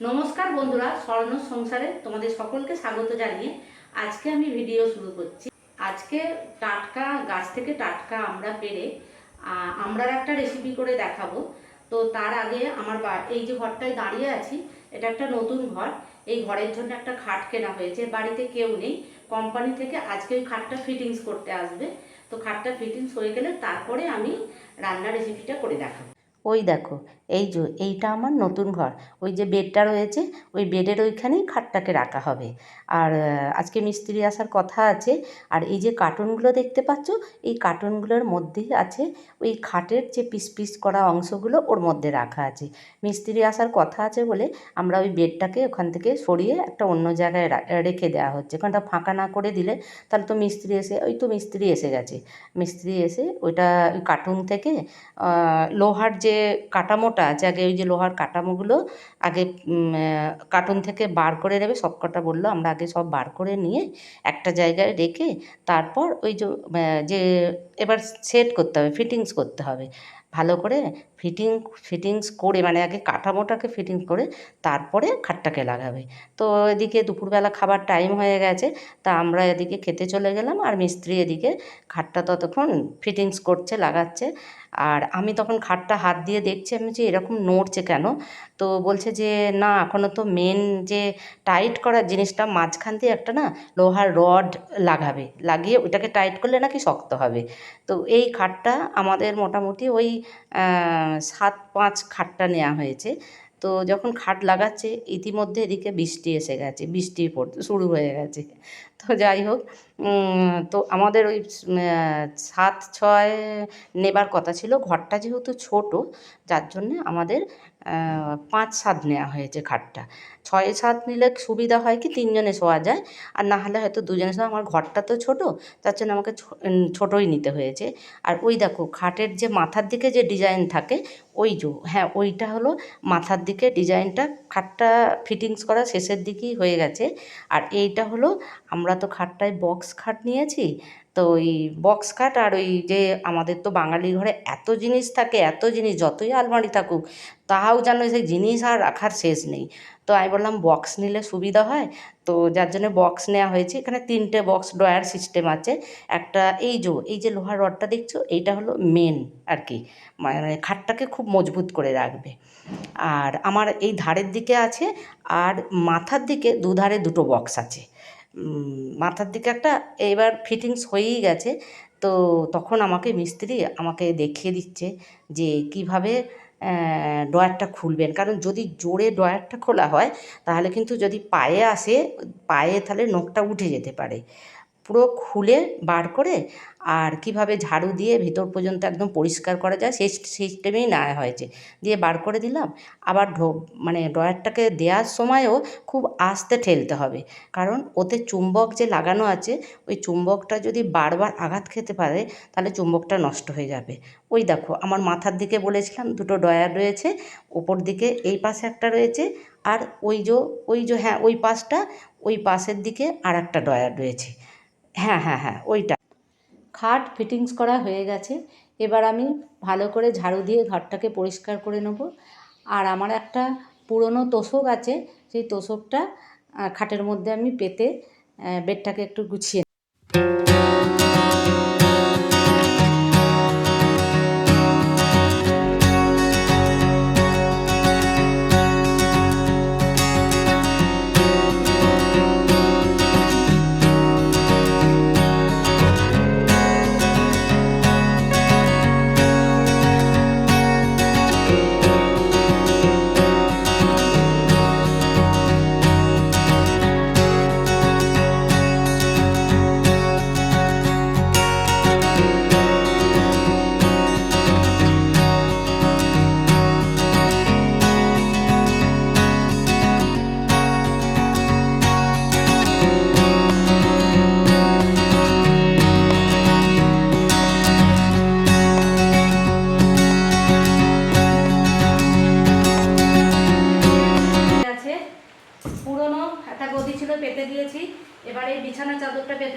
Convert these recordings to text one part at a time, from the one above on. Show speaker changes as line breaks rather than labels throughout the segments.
নমস্কার বন্ধুরা স্বর্ণ সংসারে তোমাদের সকলকে স্বাগত জানিয়ে আজকে আমি ভিডিও শুরু করছি। আজকে টাটকা গাছ থেকে টাটকা আমরা পেরে আহ, আমড়ার একটা রেসিপি করে দেখাবো। তো তার আগে আমার এই যে ঘরটায় দাঁড়িয়ে আছি এটা একটা নতুন ঘর। এই ঘরের জন্য একটা খাট কেনা হয়েছে বাড়িতে কেউ নেই। কোম্পানি থেকে আজকে ওই খাটটা ফিটিংস করতে আসবে। তো খাটটা ফিটিংস হয়ে গেলে তারপরে আমি রান্নার রেসিপিটা করে দেখাবো। ওই দেখো এই যে, এইটা আমার নতুন ঘর। ওই যে বেডটা রয়েছে, ওই বেডের ওইখানেই খাটটাকে রাখা হবে। আর আজকে মিস্ত্রি আসার কথা আছে, আর এই যে কার্টুনগুলো দেখতে পাচ্ছ, এই কার্টুনগুলোর মধ্যেই আছে ওই খাটের যে পিস পিস করা অংশগুলো ওর মধ্যে রাখা আছে। মিস্ত্রি আসার কথা আছে বলে আমরা ওই বেডটাকে ওখান থেকে সরিয়ে একটা অন্য জায়গায় রেখে দেওয়া হচ্ছে। ওখানটা ফাঁকা না করে দিলে তাহলে তো মিস্ত্রি এসে, ওই তো মিস্ত্রি এসে গেছে। মিস্ত্রি এসে ওইটা ওই কার্টুন থেকে লোহার যে কাঠামোটা আছে? আগে ওই যে লোহার কাঠামোগুলো আগে কার্টুন থেকে বার করে নেবে সব কটা বলল। আমরা আগে সব বার করে নিয়ে একটা জায়গায় রেখে তারপর ওই যে এবার সেট করতে হবে ফিটিংস করতে হবে। ভালো করে ফিটিং ফিটিংস করে মানে আগে কাঠামোটাকে ফিটিংস করে তারপরে খাটটাকে লাগাবে। তো এদিকে দুপুরবেলা খাবার টাইম হয়ে গেছে, তা আমরা এদিকে খেতে চলে গেলাম আর মিস্ত্রি এদিকে খাটটা ততক্ষণ ফিটিংস করছে, লাগাচ্ছে। আর আমি তখন খাটটা হাত দিয়ে দেখছি, আমি যে এরকম নড়ছে কেন? তো বলছে যে, না এখনও তো মেন যে টাইট করার জিনিসটা মাঝখান দিয়ে একটা না লোহার রড লাগাবে, লাগিয়ে ওইটাকে টাইট করলে নাকি শক্ত হবে। তো এই খাটটা আমাদের মোটামুটি ওই সাত পাঁচ খাটটা নেওয়া হয়েছে। তো যখন খাট লাগাচ্ছে, ইতিমধ্যে এদিকে বৃষ্টি এসে গেছে, বৃষ্টি পড়তে শুরু হয়ে গেছে। তো যাই হোক তো আমাদের ওই সাত, ছয় নেবার কথা ছিল। ঘরটা যেহেতু ছোট, যার জন্যে আমাদের পাঁচ সাত নেওয়া হয়েছে খাটটা। ছয় সাত নিলে সুবিধা হয় কি তিনজনে শোয়া যায়, আর না হলে হয়তো দুজনে শোয়া, আমার ঘরটা তো ছোট, তার জন্য আমাকে ছোটই নিতে হয়েছে। আর ওই দেখো, খাটের যে মাথার দিকে যে ডিজাইন থাকে, ওই যে হ্যাঁ ওইটা হলো মাথার দিকে ডিজাইনটা, খাটটা ফিটিংস করা শেষের দিকেই হয়ে গেছে। আর এইটা হলো, আমরা তো খাটটায় বক্স খাট নিয়েছি তো ওই বক্স খাট আর ওই যে আমাদের তো বাঙালি ঘরে এত জিনিস থাকে, এত জিনিস, যতই আলমারি থাকুক, তাও যেন সেই জিনিস আর রাখার শেষ নেই। তো আমি বললাম বক্স নিলে সুবিধা হয়? তো যার জন্য বক্স নেওয়া হয়েছে, এখানে তিনটে বক্স ড্রয়ার সিস্টেম আছে। একটা এই যে এই যে লোহার রডটা দেখছ, এইটা হলো মেন আর কি মানে খাটটাকে খুব মজবুত করে রাখবে। আর আমার এই ধারের দিকে আছে, আর মাথার দিকে দুধারে দুটো বক্স আছে। মাথার দিকে একটা এবার ফিটিংস হয়েই গেছে। তো তখন আমাকে মিস্ত্রি আমাকে দেখিয়ে দিচ্ছে যে কীভাবে ড্রয়ারটা খুলবেন। কারণ যদি জোরে ড্রয়ারটা খোলা হয়, তাহলে কিন্তু যদি পায়ে আসে, পায়ে তাহলে নখটা উঠে যেতে পারে। পুরো খুলে বার করে আর কীভাবে ঝাড়ু দিয়ে ভিতর পর্যন্ত একদম পরিষ্কার করা যায় সেই সিস্টেমেই নেওয়া হয়েছে। দিয়ে বার করে দিলাম। আবার ঢো মানে ড্রয়ারটাকে দেওয়ার সময়ও খুব আস্তে ঠেলতে হবে। কারণ ওতে চুম্বক যে লাগানো আছে, ওই চুম্বকটা যদি বারবার আঘাত খেতে পারে, তাহলে চুম্বকটা নষ্ট হয়ে যাবে। ওই দেখো, আমার মাথার দিকে বলেছিলাম, দুটো ড্রয়ার রয়েছে, ওপর দিকে এই পাশে একটা রয়েছে, আর ওই যে ওই যে হ্যাঁ ওই পাশটা, ওই পাশের দিকে আর একটা ড্রয়ার রয়েছে। হ্যাঁ হ্যাঁ হ্যাঁ ওইটা। খাট ফিটিংস করা হয়ে গেছে। এবার আমি ভালো করে ঝাড়ু দিয়ে ঘরটাকে পরিষ্কার করে নেব। আর আমার একটা পুরনো তোষক আছে, সেই তোষকটা খাটের মধ্যে আমি পেতে বেডটাকে একটু গুছিয়ে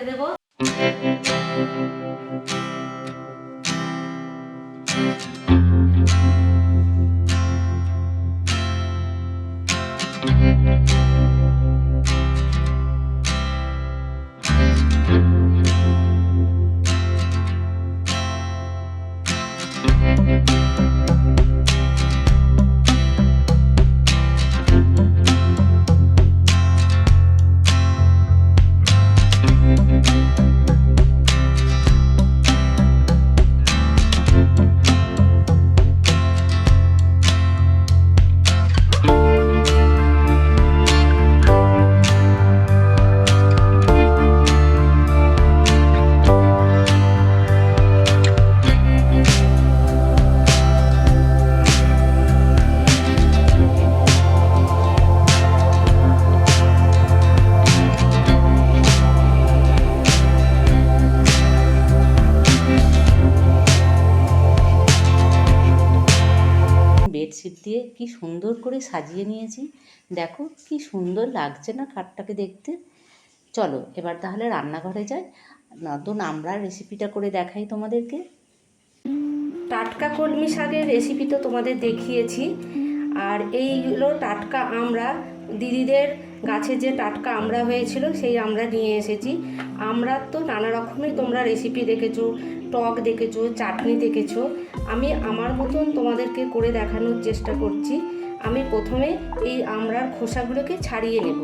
চাদরটা পেতে দেবো। কি সুন্দর করে সাজিয়ে নিয়েছি। দেখো কি সুন্দর লাগছে না খাটটাকে দেখতে। চলো, এবার তাহলে রান্নাঘরে যাই। নতুন আমরা রেসিপিটা করে দেখাই তোমাদেরকে। টাটকা কলমি শাকের রেসিপি তো তোমাদের দেখিয়েছি। আর এইগুলো টাটকা আমরা, দিদিদের গাছে যে টাটকা আমরা হয়েছিল, সেই আমরা নিয়ে এসেছি। আমরা তো নানা রকমের তোমরা রেসিপি দেখেছ। টক দেখেছ, চাটনি দেখেছ, আমি আমার মতন তোমাদেরকে করে দেখানোর চেষ্টা করছি। আমি প্রথমে এই আমড়ার খোসাগুলোকে ছাড়িয়ে নেব।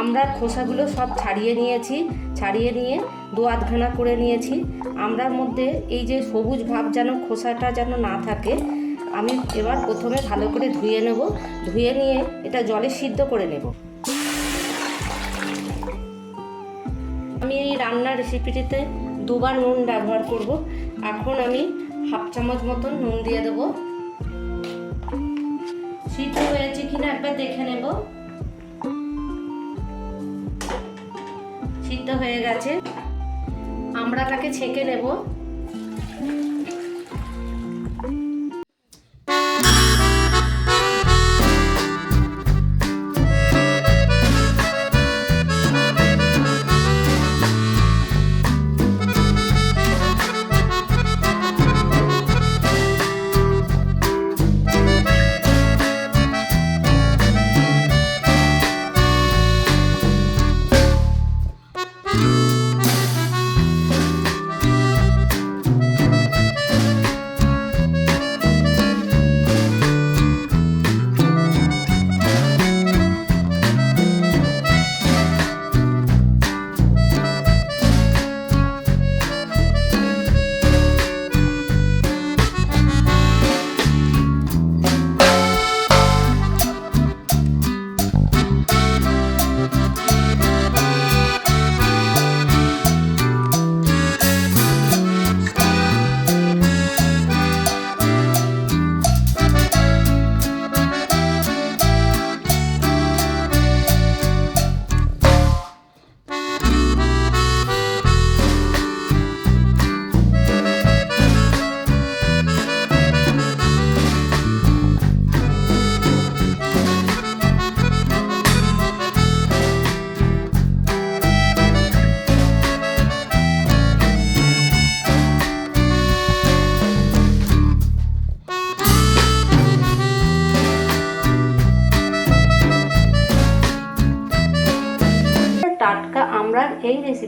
আমড়ার খোসাগুলো সব ছাড়িয়ে নিয়েছি, ছাড়িয়ে নিয়ে দু আধখানা করে নিয়েছি। আমড়ার মধ্যে এই যে সবুজ ভাব যেন, খোসাটা যেন না থাকে, আমি এবার প্রথমে ভালো করে ধুয়ে নেব। ধুয়ে নিয়ে এটা জলে সিদ্ধ করে নেব। আমি এই রান্নার রেসিপিটিতে দুবার নুন ব্যবহার করব। এখন আমি হাফ চামচ মতন নুন দিয়ে দেব। সিদ্ধ হয়েছে কিনা একবার দেখে নেব। সিদ্ধ হয়ে গেছে। আমরা তাকে ছেঁকে নেব।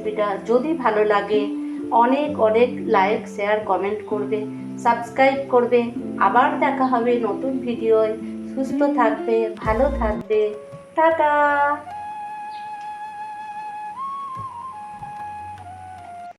রেসিপিটা যদি ভালো লাগে, অনেক অনেক লাইক শেয়ার কমেন্ট করবে সাবস্ক্রাইব করবে। আবার দেখা হবে নতুন ভিডিওয় সুস্থ থাকবে, ভালো থাকবে। টাটা!